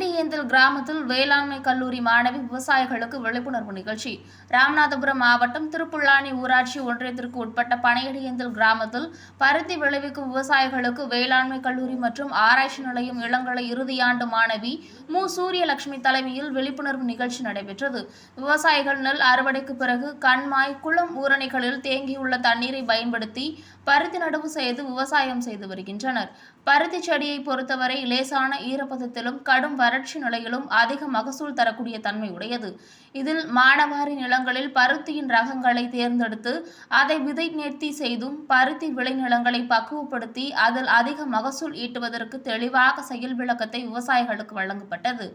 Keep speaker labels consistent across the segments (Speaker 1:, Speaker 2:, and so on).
Speaker 1: பனையடியேந்தல் கிராமத்தில் வேளாண்மை கல்லூரி மாணவி விவசாயிகளுக்கு விழிப்புணர்வு நிகழ்ச்சி. ராமநாதபுரம் மாவட்டம் திருப்புள்ளானி ஊராட்சி ஒன்றியத்திற்கு உட்பட்ட பனையடியேந்தல் கிராமத்தில் பருத்தி விளைவிக்கும் விவசாயிகளுக்கு வேளாண்மை கல்லூரி மற்றும் ஆராய்ச்சி நிலையம் இளங்கலை இறுதியாண்டு மாணவி மு. சூரியலட்சுமி தலைமையில் விழிப்புணர்வு நிகழ்ச்சி நடைபெற்றது. விவசாயிகள் நெல் அறுவடைக்கு பிறகு கண்மாய் குளம் ஊரணிகளில் தேங்கியுள்ள தண்ணீரை பயன்படுத்தி பருத்தி நடவு செய்து விவசாயம் செய்து வருகின்றனர். பருத்தி செடியை பொறுத்தவரை லேசான ஈரப்பதத்திலும் கடும் வறட்சி நிலையிலும் அதிக மகசூல் தரக்கூடிய தன்மை உடையது. இதில் மானவாரி நிலங்களில் பருத்தியின் ரகங்களை தேர்ந்தெடுத்து அதை விதை நேர்த்தி செய்தும் பருத்தி விளைநிலங்களை பக்குவப்படுத்தி அதில் அதிக மகசூல் ஈட்டுவதற்கு தெளிவாக செயல் விளக்கத்தை விவசாயிகளுக்கு வழங்கப்பட்டது.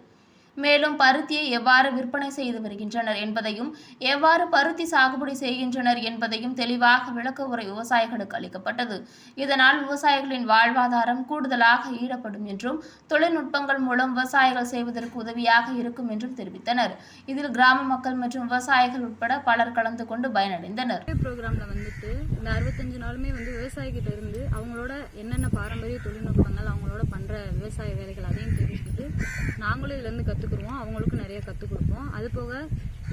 Speaker 1: மேலும் பருத்தியை எவ்வாறு விற்பனை செய்து வருகின்றனர் என்பதையும் எவ்வாறு பருத்தி சாகுபடி செய்கின்றனர் என்பதையும் தெளிவாக விளக்க உரை விவசாயிகளுக்கு அளிக்கப்பட்டது. இதனால் விவசாயிகளின் வாழ்வாதாரம் கூடுதலாக ஈடப்படும் என்றும் தொழில்நுட்பங்கள் மூலம் விவசாயிகள் செய்வதற்கு உதவியாக இருக்கும் என்றும் தெரிவித்தனர். இதில் கிராம மக்கள் மற்றும் விவசாயிகள் உட்பட பலர் கலந்து கொண்டு பயனடைந்தனர்.
Speaker 2: ப்ரோக்ராமில் வந்துட்டு இந்த அறுபத்தஞ்சு நாளுமே வந்து விவசாயிகிட்ட இருந்து அவங்களோட என்னென்ன பாரம்பரிய தொழில்நுட்பங்கள் அவங்களோட பண்ணுற விவசாய வேலைகள் அதையும் தெரிஞ்சுக்கிட்டு நாங்களும் இதுலேருந்து கற்றுக்குருவோம் அவங்களுக்கும் நிறைய கற்றுக் கொடுப்போம். அது போக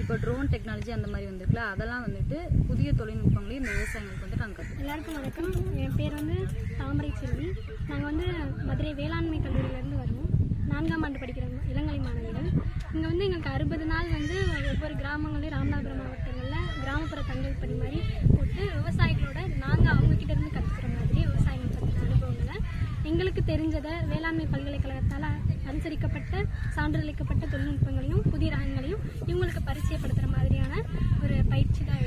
Speaker 2: இப்போ ட்ரோன் டெக்னாலஜி அந்த மாதிரி வந்துருக்குல்ல அதெல்லாம் வந்துட்டு புதிய தொழில்நுட்பங்களையும் இந்த விவசாயிகளுக்கு வந்து நாங்கள் கற்றுக்
Speaker 3: எல்லாருக்கும் வணக்கம். என் பேர் வந்து தாமரை செல்வி. நாங்கள் வந்து மதுரை வேளாண்மை கல்லூரியிலேருந்து வருவோம். நான்காம் ஆண்டு படிக்கிற இளங்கலை மாணவிகள். இங்கே வந்து எங்களுக்கு அறுபது நாள் வந்து ஒவ்வொரு கிராமங்களையும் ராமநாதபுரம் மாவட்டங்களில் கிராமப்புற தங்கல் பணி மாதிரி போட்டு விவசாயிகளோட நாங்கள் அவங்கக்கிட்ட இருந்து கற்றுக்கிற மாதிரி விவசாயம் பற்றின அனுபவங்களை எங்களுக்கு தெரிஞ்சதை வேளாண்மை பல்கலைக்கழகத்தால் அனுசரிக்கப்பட்ட சான்றளிக்கப்பட்ட தொழில்நுட்பங்களையும் புதிய ரகங்களையும் இவங்களுக்கு பரிச்சயப்படுத்துகிற மாதிரியான ஒரு பயிற்சி தான்